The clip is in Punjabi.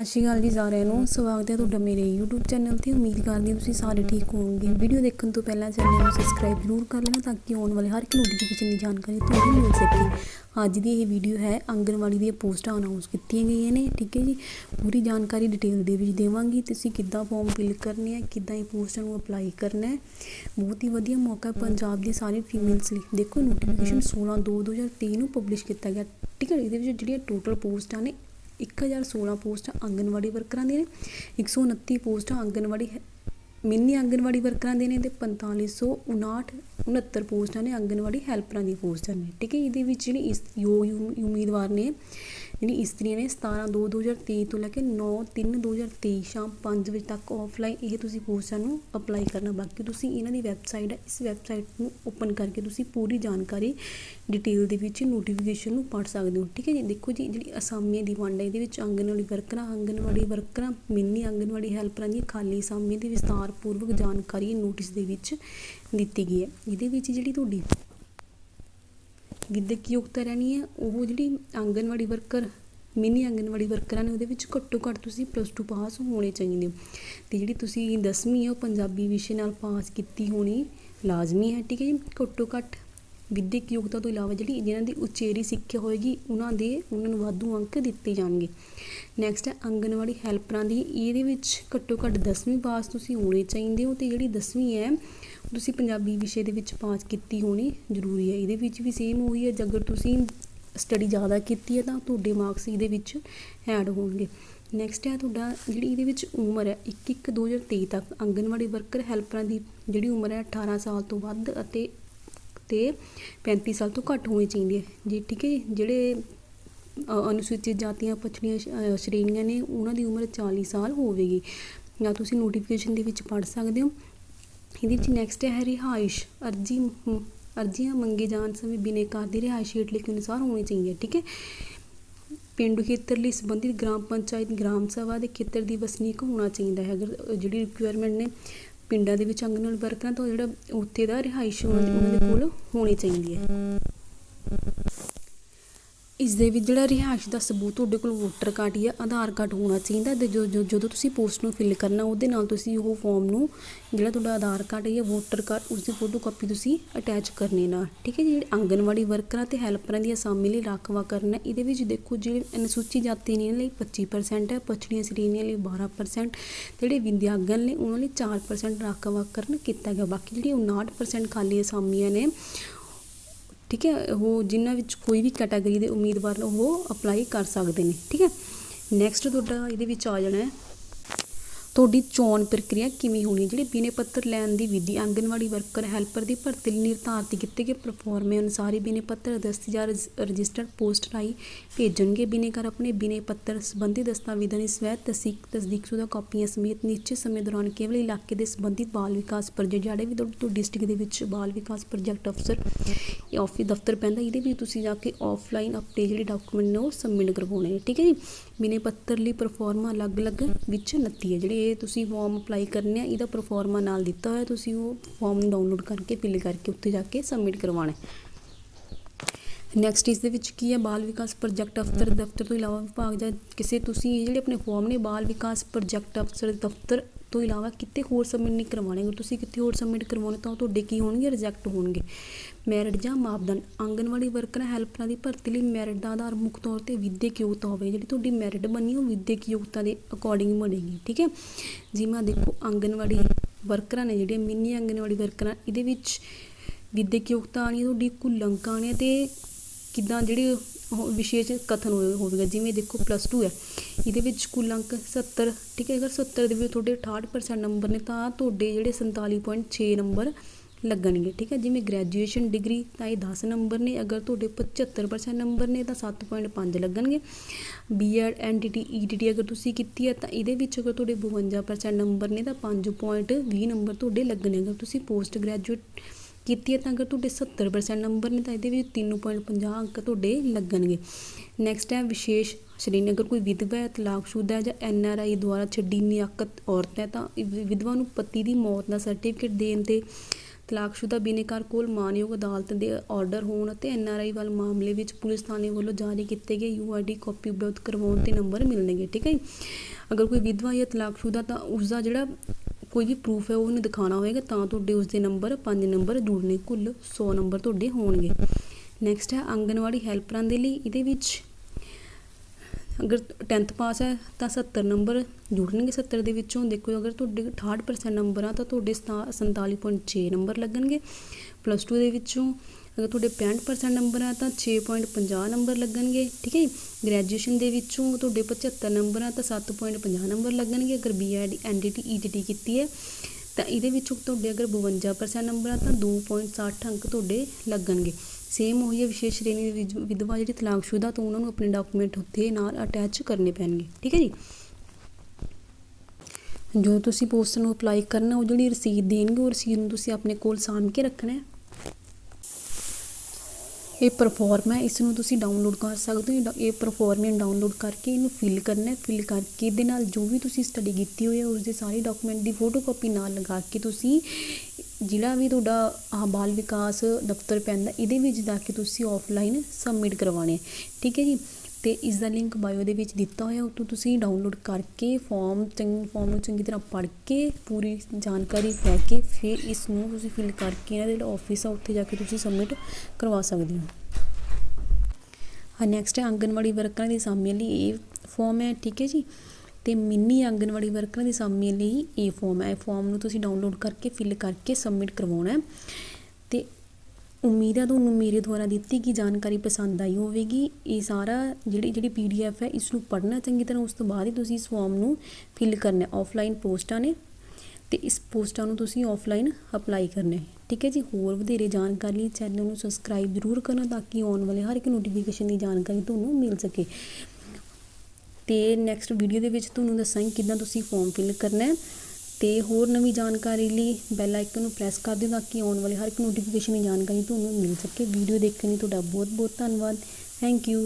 ਸਤਿ ਸ਼੍ਰੀ ਅਕਾਲ ਜੀ ਸਾਰਿਆਂ ਨੂੰ। ਸਵਾਗਤ ਹੈ ਤੁਹਾਡਾ ਮੇਰੇ YouTube ਚੈਨਲ ਤੇ। ਉਮੀਦ ਕਰਦੀ ਹਾਂ ਤੁਸੀਂ ਸਾਰੇ ਠੀਕ ਹੋਵੋਗੇ। ਵੀਡੀਓ ਦੇਖਣ ਤੋਂ ਪਹਿਲਾਂ ਚੈਨਲ ਨੂੰ ਸਬਸਕ੍ਰਾਈਬ ਜ਼ਰੂਰ ਕਰ ਲੈਣਾ ਤਾਂ ਕਿ ਆਉਣ ਵਾਲੇ ਹਰ ਇੱਕ ਨੋਟੀਫਿਕੇਸ਼ਨ ਦੀ ਜਾਣਕਾਰੀ ਤੁਹਾਨੂੰ ਮਿਲ ਸਕੇ। ਅੱਜ ਦੀ ਇਹ ਵੀਡੀਓ ਹੈ ਆਂਗਣਵਾੜੀ ਦੀਆਂ ਪੋਸਟਾਂ ਅਨਾਉਂਸ ਕੀਤੀਆਂ ਗਈਆਂ ਨੇ। ਠੀਕ ਹੈ ਜੀ? ਪੂਰੀ ਜਾਣਕਾਰੀ ਡਿਟੇਲ ਦੇ ਵਿੱਚ ਦੇਵਾਂਗੀ। ਤੁਸੀਂ ਕਿੱਦਾਂ ਫਾਰਮ ਫਿਲ ਕਰਨੇ ਆ, ਕਿੱਦਾਂ ਇਹ ਪੋਸਟਾਂ ਨੂੰ ਅਪਲਾਈ ਕਰਨਾ ਹੈ? ਬਹੁਤ ਹੀ ਵਧੀਆ ਮੌਕਾ ਹੈ। ਪੰਜਾਬ ਦੀ ਸਾਰੀ ਫੀਮੇਲਸ ਲਈ। ਦੇਖੋ ਨੋਟੀਫਿਕੇਸ਼ਨ 16 2 2023 ਨੂੰ ਪਬਲਿਸ਼ ਕੀਤਾ ਗਿਆ। ਠੀਕ ਹੈ, ਇਹਦੇ ਵਿੱਚ ਜਿਹੜੀਆਂ ਟੋਟਲ ਪੋਸਟਾਂ ਨੇ 1016 ਪੋਸਟਾਂ ਆਂਗਣਵਾੜੀ ਵਰਕਰਾਂ ਦੀਆਂ ਨੇ 129 ਪੋਸਟਾਂ ਆਂਗਣਵਾੜੀ ਹੈ- ਮਿੰਨੀ ਆਂਗਣਵਾੜੀ ਵਰਕਰਾਂ ਦੇ ਨੇ ਤੇ 4559 69 ਪੋਸਟਾਂ ਨੇ ਆਂਗਣਵਾੜੀ ਹੈਲਪਰਾਂ ਦੀਆਂ ਪੋਸਟਾਂ ਨੇ। ਠੀਕ ਹੈ, ਇਹਦੇ ਵਿੱਚ ਜਿਹੜੇ ਇਸ ਯੋਗ ਉਮ- ਉਮੀਦਵਾਰ ਨੇ ਜਿਹੜੀ ਇਸਤਰੀਆਂ ਨੇ 17 2 2023 ਤੋਂ ਲੈ ਕੇ 9 3 2023 ਸ਼ਾਮ 5 ਵਜੇ ਤੱਕ ਆਫਲਾਈਨ ਇਹ ਤੁਸੀਂ ਪੋਸਟਾਂ ਨੂੰ ਅਪਲਾਈ ਕਰਨਾ। ਬਾਕੀ ਤੁਸੀਂ ਇਹਨਾਂ ਦੀ ਵੈਬਸਾਈਟ ਹੈ, ਇਸ ਵੈਬਸਾਈਟ ਨੂੰ ਓਪਨ ਕਰਕੇ ਤੁਸੀਂ ਪੂਰੀ ਜਾਣਕਾਰੀ ਡਿਟੇਲ ਦੇ ਵਿੱਚ ਨੋਟੀਫਿਕੇਸ਼ਨ ਨੂੰ ਪੜ੍ਹ ਸਕਦੇ ਹੋ। ਠੀਕ ਹੈ ਜੀ? ਦੇਖੋ ਜੀ, ਜਿਹੜੀ ਅਸਾਮੀਆਂ ਦੀ ਵੰਡ ਹੈ, ਇਹਦੇ ਵਿੱਚ ਆਂਗਣਵਾੜੀ ਵਰਕਰਾਂ ਆਂਗਣਵਾੜੀ ਵਰਕਰਾਂ ਮਿੰਨੀ ਆਂਗਣਵਾੜੀ ਹੈਲਪਰਾਂ ਦੀ ਖਾਲੀ ਅਸਾਮੀਆਂ ਦੀ ਵਿਸਤਾਰਪੂਰਵਕ ਜਾਣਕਾਰੀ ਨੋਟਿਸ ਦੇ ਵਿੱਚ ਦਿੱਤੀ ਗਈ ਹੈ। ਇਹਦੇ ਵਿੱਚ ਜਿਹੜੀ ਤੁਹਾਡੀ ਵਿੱਦਿਅਕ ਯੋਗਤਾ ਰਹਿਣੀ ਹੈ? ਉਹ ਜਿਹੜੀ ਆਂਗਨਵਾੜੀ ਵਰਕਰ, ਮਿੰਨੀ ਆਂਗਨਵਾੜੀ ਵਰਕਰਾਂ ਨੇ ਉਹਦੇ ਵਿੱਚ ਘੱਟੋ ਘੱਟ ਤੁਸੀਂ ਪਲੱਸ 2 ਪਾਸ ਹੋਣੇ ਚਾਹੀਦੇ ਹੋ। ਤੇ ਜਿਹੜੀ ਤੁਸੀਂ 10ਵੀਂ ਹੈ, ਉਹ ਪੰਜਾਬੀ ਵਿਸ਼ੇ ਨਾਲ ਪਾਸ ਕੀਤੀ ਹੋਣੀ ਲਾਜ਼ਮੀ ਹੈ, ਠੀਕ ਹੈ ਜੀ? ਘੱਟੋ ਘੱਟ ਵਿੱਦਿਅਕ ਯੋਗਤਾ ਤੋਂ ਇਲਾਵਾ ਜਿਹੜੀ ਜਿਹਨਾਂ ਦੀ ਉਚੇਰੀ ਸਿੱਖਿਆ ਹੋਏਗੀ, ਉਹਨਾਂ ਦੇ, ਉਹਨਾਂ ਨੂੰ ਵਾਧੂ ਅੰਕ ਦਿੱਤੇ ਜਾਣਗੇ। ਨੈਕਸਟ ਹੈ, ਆਂਗਨਵਾੜੀ ਹੈਲਪਰਾਂ ਦੀ। ਇਹਦੇ ਵਿੱਚ ਘੱਟੋ ਘੱਟ 10ਵੀਂ ਪਾਸ ਤੁਸੀਂ ਹੋਣੇ ਚਾਹੀਦੇ ਹੋ ਤੇ ਜਿਹੜੀ 10ਵੀਂ ਹੈ, ਤੁਸੀਂ ਪੰਜਾਬੀ ਵਿਸ਼ੇ ਦੇ ਵਿੱਚ ਪਾਸ ਕੀਤੀ ਹੋਣੀ ਜ਼ਰੂਰੀ ਹੈ। ਇਹਦੇ ਵਿੱਚ ਵੀ ਸੇਮ ਉਹੀ ਹੈ ਜੇਕਰ ਤੁਸੀਂ ਸਟੱਡੀ ਜ਼ਿਆਦਾ ਕੀਤੀ ਹੈ ਤਾਂ ਤੁਹਾਡੇ ਮਾਰਕਸ ਇਹਦੇ ਵਿੱਚ ਐਡ ਹੋਣਗੇ। ਨੈਕਸਟ ਹੈ, ਤੁਹਾਡਾ ਜਿਹੜੀ ਇਹਦੇ ਵਿੱਚ ਉਮਰ ਹੈ 1 1 2023 ਤੱਕ। ਆਂਗਨਵਾੜੀ ਵਰਕਰ ਹੈਲਪਰਾਂ ਦੀ ਜਿਹੜੀ ਉਮਰ ਹੈ 18 ਸਾਲ ਤੋਂ ਵੱਧ ਅਤੇ ਤੇ 35 ਸਾਲ ਤੋਂ ਘੱਟ ਹੋਣੀ ਚਾਹੀਦੀ ਹੈ। ਜੀ, ਠੀਕ ਹੈ ਜੀ। ਜਿਹੜੇ ਅਨੁਸੂਚਿਤ ਜਾਤੀਆਂ ਪਛੜੀਆਂ ਸ਼੍ਰੇਣੀਆਂ ਨੇ, ਉਹਨਾਂ ਦੀ ਉਮਰ 40 ਸਾਲ ਹੋਵੇਗੀ। ਜਾਂ ਤੁਸੀਂ ਨੋਟੀਫਿਕੇਸ਼ਨ ਦੇ ਵਿੱਚ ਪੜ੍ਹ ਸਕਦੇ ਹੋ। ਇਹਦੇ ਵਿੱਚ ਨੈਕਸਟ ਹੈ ਰਿਹਾਇਸ਼। ਅਰਜੀ ਅਰਜ਼ੀਆਂ ਮੰਗੇ ਜਾਣ ਸਮੇਂ ਬਿਨੇਕਾਰ ਦੀ ਰਿਹਾਇਸ਼ ਹੇਠ ਲਿਖੇ ਅਨੁਸਾਰ ਹੋਣੀ ਚਾਹੀਦੀ ਹੈ, ਠੀਕ ਹੈ। ਪਿੰਡੂ ਖੇਤਰ ਲਈ ਸੰਬੰਧਿਤ ਗ੍ਰਾਮ ਪੰਚਾਇਤ, ਗ੍ਰਾਮ ਸਭਾ ਦੇ ਖੇਤਰ ਦੀ ਵਸਨੀਕ ਹੋਣਾ ਚਾਹੀਦਾ ਹੈ। ਅਗਰ ਜਿਹੜੀ ਰਿਕੁਆਇਰਮੈਂਟ ਨੇ ਪਿੰਡਾਂ ਦੇ ਵਿੱਚ ਆਂਗਨਵਾੜੀ ਵਰਕਰਾਂ ਤੋਂ ਜਿਹੜਾ ਉੱਥੇ ਦਾ ਰਿਹਾਇਸ਼ ਉਹਨਾਂ ਦੇ ਉਹਨਾਂ ਦੇ ਕੋਲ ਹੋਣੀ ਚਾਹੀਦੀ ਹੈ। ਇਸ ਦੇ ਵਿੱਚ ਜਿਹੜਾ ਰਿਹਾਇਸ਼ ਦਾ ਸਬੂਤ ਤੁਹਾਡੇ ਕੋਲ ਵੋਟਰ ਕਾਰਡ ਜਾਂ ਆਧਾਰ ਕਾਰਡ ਹੋਣਾ ਚਾਹੀਦਾ ਤੇ ਜੋ ਜੋ- ਜਦੋਂ ਤੁਸੀਂ ਪੋਸਟ ਨੂੰ ਫਿਲ ਕਰਨਾ, ਉਹਦੇ ਨਾਲ ਤੁਸੀਂ ਉਹ ਫਾਰਮ ਨੂੰ ਜਿਹੜਾ ਤੁਹਾਡਾ ਆਧਾਰ ਕਾਰਡ ਹੈ ਜਾਂ ਵੋਟਰ ਕਾਰਡ, ਉਸ ਦੀ ਫੋਟੋ ਕਾਪੀ ਤੁਸੀਂ ਅਟੈਚ ਕਰਨੀ ਨਾਲ। ਠੀਕ ਹੈ ਜੀ? ਜਿਹੜੇ ਆਂਗਨਵਾੜੀ ਵਰਕਰਾਂ ਤੇ ਹੈਲਪਰਾਂ ਦੀ ਅਸਾਮੀ ਲਈ ਰਾਖਵਾ ਕਰਨਾ, ਇਹਦੇ ਵਿੱਚ ਦੇਖੋ ਜਿਹੜੇ ਅਨੁਸੂਚਿਤ ਜਾਤੀ ਨੇ, ਇਹਨਾਂ ਲਈ 25% ਹੈ ਪਛੜੀਆਂ ਸ਼੍ਰੇਣੀਆਂ ਲਈ 12% ਜਿਹੜੇ ਵਿਦਿਆਗਨ ਨੇ, ਉਹਨਾਂ ਲਈ 4% ਰਾਖਵਾ ਕਰਨ ਕੀਤਾ ਗਿਆ। ਬਾਕੀ ਜਿਹੜੀ 59% ਖਾਲੀ ਅਸਾਮੀਆਂ ਨੇ ਠੀਕ ਹੈ, ਉਹ ਜਿਨ੍ਹਾਂ ਵਿੱਚ ਕੋਈ ਵੀ ਕੈਟਾਗਰੀ ਦੇ ਉਮੀਦਵਾਰ ਉਹ ਅਪਲਾਈ ਕਰ ਸਕਦੇ ਨੇ, ਠੀਕ ਹੈ। ਨੈਕਸਟ ਤੁਹਾਡਾ ਇਹਦੇ ਵਿੱਚ ਆ ਜਾਣਾ ਤੁਹਾਡੀ ਚੋਣ ਪ੍ਰਕਿਰਿਆ ਕਿਵੇਂ ਹੋਣੀ ਹੈ? ਜਿਹੜੇ ਬਿਨੇ ਪੱਤਰ ਲੈਣ ਦੀ ਵਿਧੀ, ਆਂਗਨਵਾੜੀ ਵਰਕਰ, ਹੈਲਪਰ ਦੀ ਭਰਤੀ ਲਈ ਨਿਰਧਾਰਤ ਕੀਤੇ ਗਏ ਪ੍ਰਫਾਰਮੇ ਅਨੁਸਾਰ ਹੀ ਬਿਨੇ ਪੱਤਰ ਦਸਤੀ ਦਸਤਜਾਰ ਰਜਿਸਟਰਡ ਪੋਸਟ ਰਾਹੀਂ ਭੇਜਣਗੇ। ਬਿਨੇਕਾਰ ਆਪਣੇ ਬਿਨੇ ਪੱਤਰ ਸੰਬੰਧੀ ਦਸਤਾਵੇਜ਼ਾਂ ਦੀ ਸਵੈ ਤਸਦੀਕ, ਤਸਦੀਕਸ਼ੁਦਾ ਕਾਪੀਆਂ ਸਮੇਤ ਨਿਸ਼ਚਿਤ ਸਮੇਂ ਦੌਰਾਨ ਕੇਵਲ ਇਲਾਕੇ ਦੇ ਸੰਬੰਧਿਤ ਬਾਲ ਵਿਕਾਸ ਪ੍ਰੋਜੈਕਟ, ਜਿਹੜੇ ਵੀ ਤੁਹਾਡੇ ਡਿਸਟ੍ਰਿਕਟ ਦੇ ਵਿੱਚ ਬਾਲ ਵਿਕਾਸ ਪ੍ਰੋਜੈਕਟ ਅਫਸਰ ਇਹ ਆਫਿਸ ਦਫ਼ਤਰ ਪੈਂਦਾ, ਇਹਦੇ ਵਿੱਚ ਤੁਸੀਂ ਜਾ ਕੇ ਆਫਲਾਈਨ ਆਪਣੇ ਜਿਹੜੇ ਡਾਕੂਮੈਂਟ ਨੇ ਉਹ ਸਬਮਿਟ ਕਰਵਾਉਣੇ ਨੇ, ਠੀਕ ਹੈ ਜੀ? ਬਿਨੇ ਪੱਤਰ ਲਈ ਪਰਫਾਰਮਾ ਅਲੱਗ-ਅਲੱਗ ਵਿੱਚ 29 ਹੈ। ਜਿਹੜੇ ਇਹ ਤੁਸੀਂ ਫਾਰਮ ਅਪਲਾਈ ਕਰਨੇ ਆ, ਇਹਦਾ ਪਰਫਾਰਮਾ ਨਾਲ ਦਿੱਤਾ ਹੋਇਆ, ਤੁਸੀਂ ਉਹ ਫਾਰਮ ਨੂੰ ਡਾਊਨਲੋਡ ਕਰਕੇ ਫਿਲ ਕਰਕੇ ਉੱਥੇ ਜਾ ਕੇ ਸਬਮਿਟ ਕਰਵਾਉਣਾ ਨੈਕਸਟ ਇਸ ਦੇ ਵਿੱਚ ਕੀ ਹੈ? ਬਾਲ ਵਿਕਾਸ ਪ੍ਰੋਜੈਕਟ ਅਫਸਰ ਦਫ਼ਤਰ ਤੋਂ ਇਲਾਵਾ ਵਿਭਾਗ ਜਾਂ ਕਿਸੇ ਤੁਸੀਂ ਇਹ ਜਿਹੜੇ ਆਪਣੇ ਫਾਰਮ ਨੇ, ਬਾਲ ਵਿਕਾਸ ਪ੍ਰੋਜੈਕਟ ਅਫਸਰ ਦਫ਼ਤਰ ਤੋਂ ਇਲਾਵਾ ਕਿਤੇ ਹੋਰ ਸਬਮਿਟ ਨਹੀਂ ਕਰਵਾਉਣੇ। ਅਗਰ ਤੁਸੀਂ ਕਿਤੇ ਹੋਰ ਸਬਮਿਟ ਕਰਵਾਉਣੇ, ਤਾਂ ਉਹ ਤੁਹਾਡੇ ਕੀ ਹੋਣਗੇ? ਰਿਜੈਕਟ ਹੋਣਗੇ। ਮੈਰਿਟ ਜਾਂ ਮਾਪਦੰਡ। ਆਂਗਨਵਾੜੀ ਵਰਕਰਾਂ ਹੈਲਪਰਾਂ ਦੀ ਭਰਤੀ ਲਈ ਮੈਰਿਟ ਦਾ ਆਧਾਰ ਮੁੱਖ ਤੌਰ ਤੇ ਵਿਦਿਅਕ ਯੋਗਤਾ ਹੋਵੇ। ਜਿਹੜੀ ਤੁਹਾਡੀ ਮੈਰਿਟ ਬਣੀ, ਉਹ ਵਿਦਿਅਕ ਯੋਗਤਾ ਦੇ ਅਕੋਰਡਿੰਗ ਬਣੇਗੀ। ਠੀਕ ਹੈ? ਜਿਵੇਂ ਦੇਖੋ, ਆਂਗਨਵਾੜੀ ਵਰਕਰਾਂ ਨੇ ਜਿਹੜੀਆਂ ਮਿੰਨੀ ਆਂਗਨਵਾੜੀ ਵਰਕਰਾਂ ਇਹਦੇ ਵਿੱਚ ਵਿਦਿਅਕ ਯੋਗਤਾ ਆਣੀ ਤੁਹਾਡੀ ਕੁੱਲ ਅੰਕ ਆਣੇ ਤੇ ਕਿੱਦਾਂ ਜਿਹੜੇ ਉਹ 'ਚ ਕਥਨ ਹੋਵੇਗਾ, ਜਿਵੇਂ ਦੇਖੋ ਪਲੱਸ 2 ਹੈ। ਇਹਦੇ ਵਿੱਚ ਕੁੱਲ ਅੰਕ 70 ਠੀਕ ਹੈ, ਅਗਰ 70 ਦੇ ਵਿੱਚ ਤੁਹਾਡੇ 68% ਨੰਬਰ ਨੇ, ਤਾਂ ਤੁਹਾਡੇ ਜਿਹੜੇ 47.6 ਨੰਬਰ ਲੱਗਣਗੇ, ਠੀਕ ਹੈ। ਜਿਵੇਂ ਗ੍ਰੈਜੂਏਸ਼ਨ ਡਿਗਰੀ ਤਾਂ ਇਹ 10 ਨੰਬਰ ਨੇ। ਅਗਰ ਤੁਹਾਡੇ 75% ਨੰਬਰ ਨੇ, ਤਾਂ 7.5 ਲੱਗਣਗੇ। ਬੀਐਡ ਐਨਟੀਟੀ ਈਟੀਟੀ ਅਗਰ ਤੁਸੀਂ ਕੀਤੀ ਹੈ, ਤਾਂ ਇਹਦੇ ਵਿੱਚ ਅਗਰ ਤੁਹਾਡੇ 52% ਨੰਬਰ ਨੇ, ਤਾਂ 5.20 ਨੰਬਰ ਤੁਹਾਡੇ ਲੱਗਣੇ। ਅਗਰ ਤੁਸੀਂ ਪੋਸਟ ਗ੍ਰੈਜੂਏਟ ਕੀਤੀ ਹੈ ਤਾਂ ਅਗਰ ਤੁਹਾਡੇ 70% ਨੰਬਰ ਨੇ ਤਾਂ ਇਹਦੇ ਵਿੱਚ 3.50 ਅੰਕ ਤੁਹਾਡੇ ਲੱਗਣਗੇ ਨੈਕਸਟ ਹੈ ਵਿਸ਼ੇਸ਼ ਸ਼੍ਰੇਣੀ, ਅਗਰ ਕੋਈ ਵਿਧਵਾ ਹੈ, ਤਲਾਕਸ਼ੁਦਾ ਹੈ ਜਾਂ ਐਨ ਆਰ ਆਈ ਦੁਆਰਾ ਛੱਡੀ ਨਿਆਕਤ ਔਰਤ ਹੈ ਤਾਂ ਵਿਧਵਾ ਨੂੰ ਪਤੀ ਦੀ ਮੌਤ ਦਾ ਸਰਟੀਫਿਕੇਟ ਦੇਣ ਤੇ ਤਲਾਕਸ਼ੁਦਾ ਬਿਨੇਕਾਰ ਕੋਲ ਮਾਨਯੋਗ ਅਦਾਲਤ ਦੇ ਆਰਡਰ ਹੋਣ ਅਤੇ ਐੱਨ ਆਰ ਆਈ ਵੱਲ ਮਾਮਲੇ ਵਿੱਚ ਪੁਲਿਸ ਥਾਣੇ ਵੱਲੋਂ ਜਾਰੀ ਕੀਤੇ ਗਏ ਯੂ ਆਈ ਡੀ ਕਾਪੀ ਉਪਲਬਧ ਕਰਵਾਉਣ ਤੇ ਨੰਬਰ ਮਿਲਣਗੇ, ਠੀਕ ਹੈ ਜੀ। ਅਗਰ ਕੋਈ ਵਿਧਵਾ ਜਾਂ ਤਲਾਕਸ਼ੁਦਾ ਤਾਂ ਉਸ ਦਾ ਜਿਹੜਾ ਕੋਈ ਵੀ ਪ੍ਰੂਫ ਹੈ, ਉਹ ਉਹਨੂੰ ਦਿਖਾਉਣਾ ਹੋਏਗਾ, ਤਾਂ ਤੁਹਾਡੇ ਉਸ ਦੇ ਨੰਬਰ ਪੰਜ ਨੰਬਰ ਜੁੜਨੇ ਕੁੱਲ 100 ਨੰਬਰ ਤੁਹਾਡੇ ਹੋਣਗੇ। ਨੈਕਸਟ ਹੈ ਆਂਗਨਵਾੜੀ ਹੈਲਪਰਾਂ ਦੇ ਲਈ, ਇਹਦੇ ਵਿੱਚ ਅਗਰ 10th ਪਾਸ ਹੈ, ਤਾਂ 70 ਨੰਬਰ ਜੁੜਨਗੇ 70 ਦੇ ਵਿੱਚੋਂ। ਦੇਖੋ, ਅਗਰ ਤੁਹਾਡੇ 68% ਨੰਬਰ ਆ ਤਾਂ ਤੁਹਾਡੇ ਸਤਾ- 47.6 ਨੰਬਰ ਲੱਗਣਗੇ। ਪਲੱਸ 2 ਦੇ ਵਿੱਚੋਂ ਅਗਰ ਤੁਹਾਡੇ 65% ਨੰਬਰ ਆ ਤਾਂ 6.50 ਨੰਬਰ ਲੱਗਣਗੇ, ਠੀਕ ਹੈ ਜੀ? ਗ੍ਰੈਜੂਏਸ਼ਨ ਦੇ ਵਿੱਚੋਂ ਤੁਹਾਡੇ 75 ਨੰਬਰ ਆ ਤਾਂ 7.50 ਨੰਬਰ ਲੱਗਣਗੇ, ਅਗਰ ਬੀਐਡ ਐਨਡੀਟੀ ਈਟੀਟੀ ਕੀਤੀ ਹੈ, ਤਾਂ ਇਹਦੇ ਵਿੱਚੋਂ ਤੁਹਾਡੇ ਅਗਰ 52% ਨੰਬਰ ਆ ਤਾਂ 2.60 ਅੰਕ ਤੁਹਾਡੇ ਲੱਗਣਗੇ। ਸੇਮ ਉਹੀ ਹੈ ਵਿਸ਼ੇਸ਼ ਸ਼੍ਰੇਣੀ ਦੇ ਵਿਧਵਾ ਜਿਹੜੀ ਤਲਾਕਸ਼ੁਦਾ ਤੋਂ ਉਹਨਾਂ ਨੂੰ ਆਪਣੇ ਡਾਕੂਮੈਂਟ ਉੱਥੇ ਨਾਲ ਅਟੈਚ ਕਰਨੇ ਪੈਣਗੇ, ਠੀਕ ਹੈ ਜੀ? ਜੋ ਤੁਸੀਂ ਪੋਸਟ ਨੂੰ ਅਪਲਾਈ ਕਰਨਾ, ਉਹ ਜਿਹੜੀ ਰਸੀਦ ਦੇਣਗੇ, ਉਹ ਰਸੀਦ ਨੂੰ ਤੁਸੀਂ ਆਪਣੇ ਕੋਲ ਸਾਂਭ ਕੇ ਰੱਖਣਾ ਹੈ। ਇਹ ਪਰਫਾਰਮ ਹੈ ਇਸ ਨੂੰ ਤੁਸੀਂ ਡਾਊਨਲੋਡ ਕਰ ਸਕਦੇ ਹੋ, ਇਹ ਪਰਫਾਰਮੈਂਸ ਡਾਊਨਲੋਡ ਕਰਕੇ ਇਹਨੂੰ ਫਿਲ ਕਰਨਾ ਹੈ ਫਿਲ ਕਰਕੇ ਇਹਦੇ ਨਾਲ ਜੋ ਵੀ ਤੁਸੀਂ ਸਟੱਡੀ ਕੀਤੀ ਹੋਈ ਹੈ ਉਸ ਦੇ ਸਾਰੇ ਡਾਕੂਮੈਂਟ ਦੀ ਫੋਟੋਕਾਪੀ ਨਾਲ ਲਗਾ ਕੇ ਤੁਸੀਂ ਜਿਹੜਾ ਵੀ ਤੁਹਾਡਾ, ਆਹ ਬਾਲ ਵਿਕਾਸ ਦਫ਼ਤਰ ਪੈਂਦਾ, ਇਹਦੇ ਵਿੱਚ ਜਾ ਕੇ ਤੁਸੀਂ ਆਫਲਾਈਨ ਸਬਮਿਟ ਕਰਵਾਉਣੇ ਠੀਕ ਹੈ ਜੀ? ਤੇ ਇਸ ਦਾ ਲਿੰਕ ਬਾਇਓ ਦੇ ਵਿੱਚ ਦਿੱਤਾ ਹੋਇਆ ਉਹ ਤੋਂ ਤੁਸੀਂ ਡਾਊਨਲੋਡ ਕਰਕੇ ਫਾਰਮ ਚੰਗੀ ਫਾਰਮ ਨੂੰ ਚੰਗੀ ਤਰ੍ਹਾਂ ਪੜ੍ਹ ਕੇ ਪੂਰੀ ਜਾਣਕਾਰੀ ਲੈ ਕੇ ਫਿਰ ਇਸ ਨੂੰ ਤੁਸੀਂ ਫਿਲ ਕਰਕੇ ਇਹਨਾਂ ਦੇ ਜਿਹੜਾ ਆਫਿਸ ਆ, ਉੱਥੇ ਜਾ ਕੇ ਤੁਸੀਂ ਸਬਮਿਟ ਕਰਵਾ ਸਕਦੇ ਹੋ। ਹਾਂ ਨੈਕਸਟ ਹੈ ਆਂਗਨਵਾੜੀ ਵਰਕਰਾਂ ਦੀ ਸਾਮੀ ਲਈ ਇਹ ਫਾਰਮ ਹੈ, ਠੀਕ ਹੈ ਜੀ? ਤੇ ਮਿੰਨੀ ਆਂਗਨਵਾੜੀ ਵਰਕਰਾਂ ਦੀ ਸਾਮੀ ਲਈ ਇਹ ਫਾਰਮ ਹੈ। ਇਹ ਫਾਰਮ ਨੂੰ ਤੁਸੀਂ ਡਾਊਨਲੋਡ ਕਰਕੇ ਫਿਲ ਕਰਕੇ ਸਬਮਿਟ ਕਰਵਾਉਣਾ ਹੈ। ਉਮੀਦ ਹੈ ਤੁਹਾਨੂੰ ਮੇਰੇ ਦੁਆਰਾ ਦਿੱਤੀ ਗਈ ਜਾਣਕਾਰੀ ਪਸੰਦ ਆਈ ਹੋਵੇਗੀ। ਇਹ ਸਾਰਾ ਜਿਹੜੀ ਜਿਹੜੀ ਪੀਡੀਐਫ ਹੈ ਇਸ ਨੂੰ ਪੜ੍ਹਨਾ ਚੰਗੀ ਤਰ੍ਹਾਂ, ਉਸ ਤੋਂ ਬਾਅਦ ਹੀ ਤੁਸੀਂ ਇਸ ਫਾਰਮ ਨੂੰ ਫਿਲ ਕਰਨਾ ਆਫਲਾਈਨ ਪੋਸਟਾਂ ਨੇ। ਤੇ ਇਸ ਪੋਸਟਾਂ ਨੂੰ ਤੁਸੀਂ ਆਫਲਾਈਨ ਅਪਲਾਈ ਕਰਨਾ ਹੈ। ਠੀਕ ਹੈ ਜੀ? ਹੋਰ ਵਧੇਰੇ ਜਾਣਕਾਰੀ ਲਈ ਚੈਨਲ ਨੂੰ ਸਬਸਕ੍ਰਾਈਬ ਜ਼ਰੂਰ ਕਰਨਾ ਤਾਂ ਕਿ ਆਉਣ ਵਾਲੇ ਹਰ ਇੱਕ ਨੋਟੀਫਿਕੇਸ਼ਨ ਦੀ ਜਾਣਕਾਰੀ ਤੁਹਾਨੂੰ ਮਿਲ ਸਕੇ। ਤੇ ਨੈਕਸਟ ਵੀਡੀਓ ਦੇ ਵਿੱਚ ਤੁਹਾਨੂੰ ਦੱਸਾਂਗੇ ਕਿੱਦਾਂ ਤੁਸੀਂ ਫਾਰਮ ਫਿਲ ਕਰਨਾ ਹੈ। ਅਤੇ ਹੋਰ ਨਵੀਂ ਜਾਣਕਾਰੀ ਲਈ ਬੈਲ ਆਈਕਨ ਨੂੰ ਪ੍ਰੈਸ ਕਰ ਦਿਓ ਤਾਂ ਕਿ ਆਉਣ ਵਾਲੇ ਹਰ ਇੱਕ ਨੋਟੀਫਿਕੇਸ਼ਨ ਦੀ ਜਾਣਕਾਰੀ ਤੁਹਾਨੂੰ ਮਿਲ ਸਕੇ। ਵੀਡੀਓ ਦੇਖਣ ਲਈ ਤੁਹਾਡਾ ਬਹੁਤ ਬਹੁਤ ਧੰਨਵਾਦ। Thank you